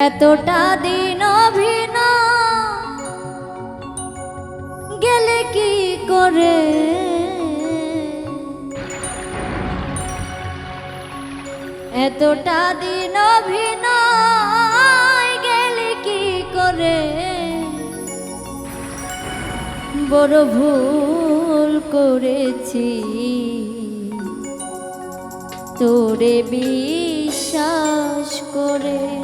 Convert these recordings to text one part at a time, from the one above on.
এতটা দিন অভিনা গেলে কি করে? এতটা দিন অভিনয় গেলে কি করে? বড় ভুল করেছি। তোরে বিশ্বাস করে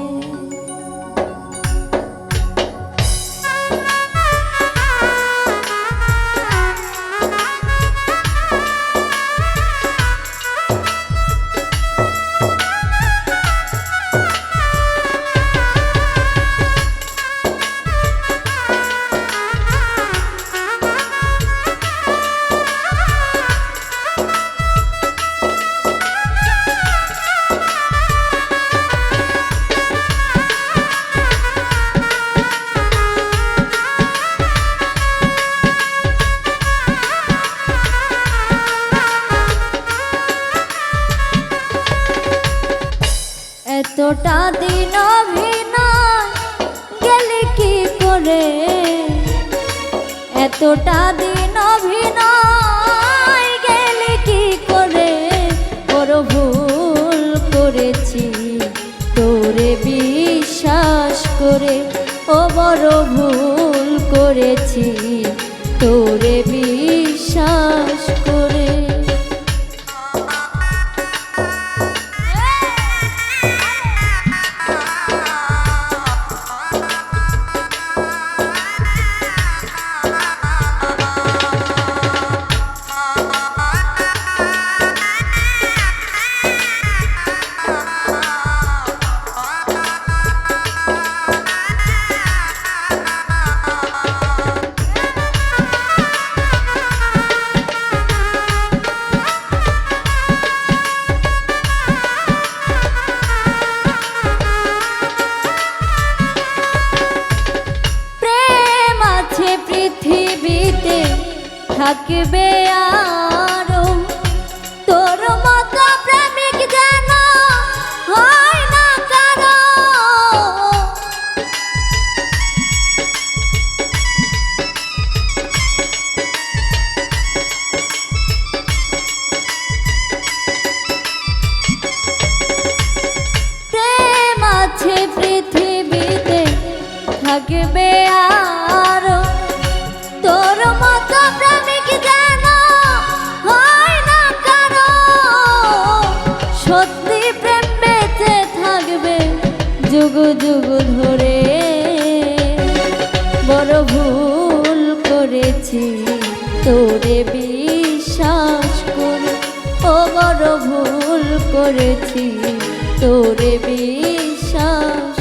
এতটা দিন অভিনয় গেলে কি করে? এতটা দিন অভিনয় গেলে কি করে? বড় ভুল করেছি, তোরে বিশ্বাস করে, ও বড় ভুল করেছি, তোরে থাকবে আরও সত্যি প্রেম বেঁচে থাকবে যুগ যুগ ধরে। বড় ভুল করেছি, তোরে বিশ্বাস করে। ও বড় ভুল করেছি, তোরে বিশ্বাস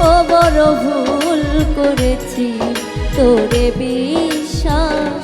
ও বড় ভুল করেছি তোরে বিশ্বাস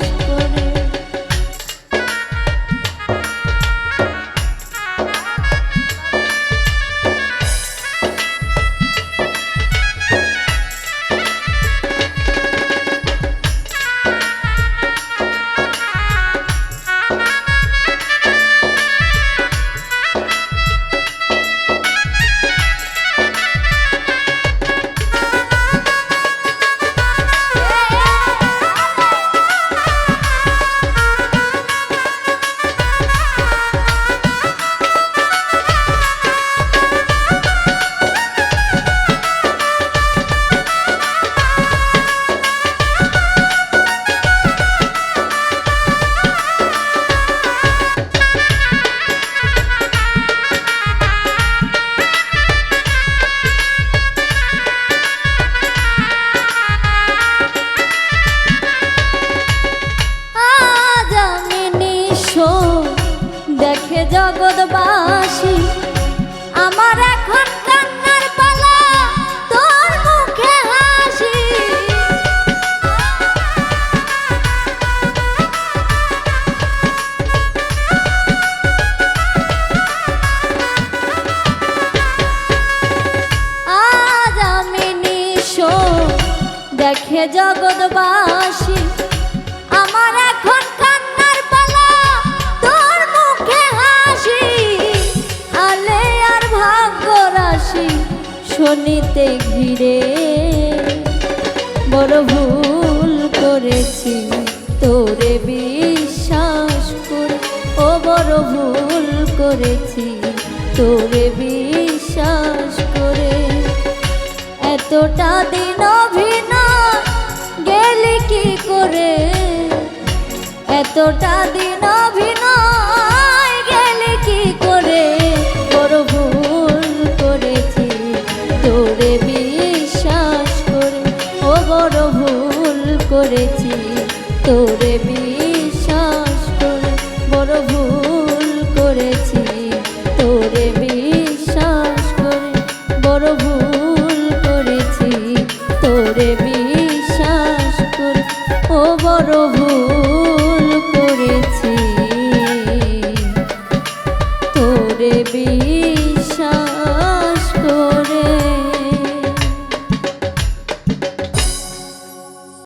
ভালোবাসি শনিতে ঘিরে বড় ভুল করেছি, তোরে বিশ্বাস করে। ও বড় ভুল করেছি, তোরে বিশ্বাস করে। এতটা দিন অভিনয় গেলি কি করে? এতটা দিন অভিনয় বড় ভুল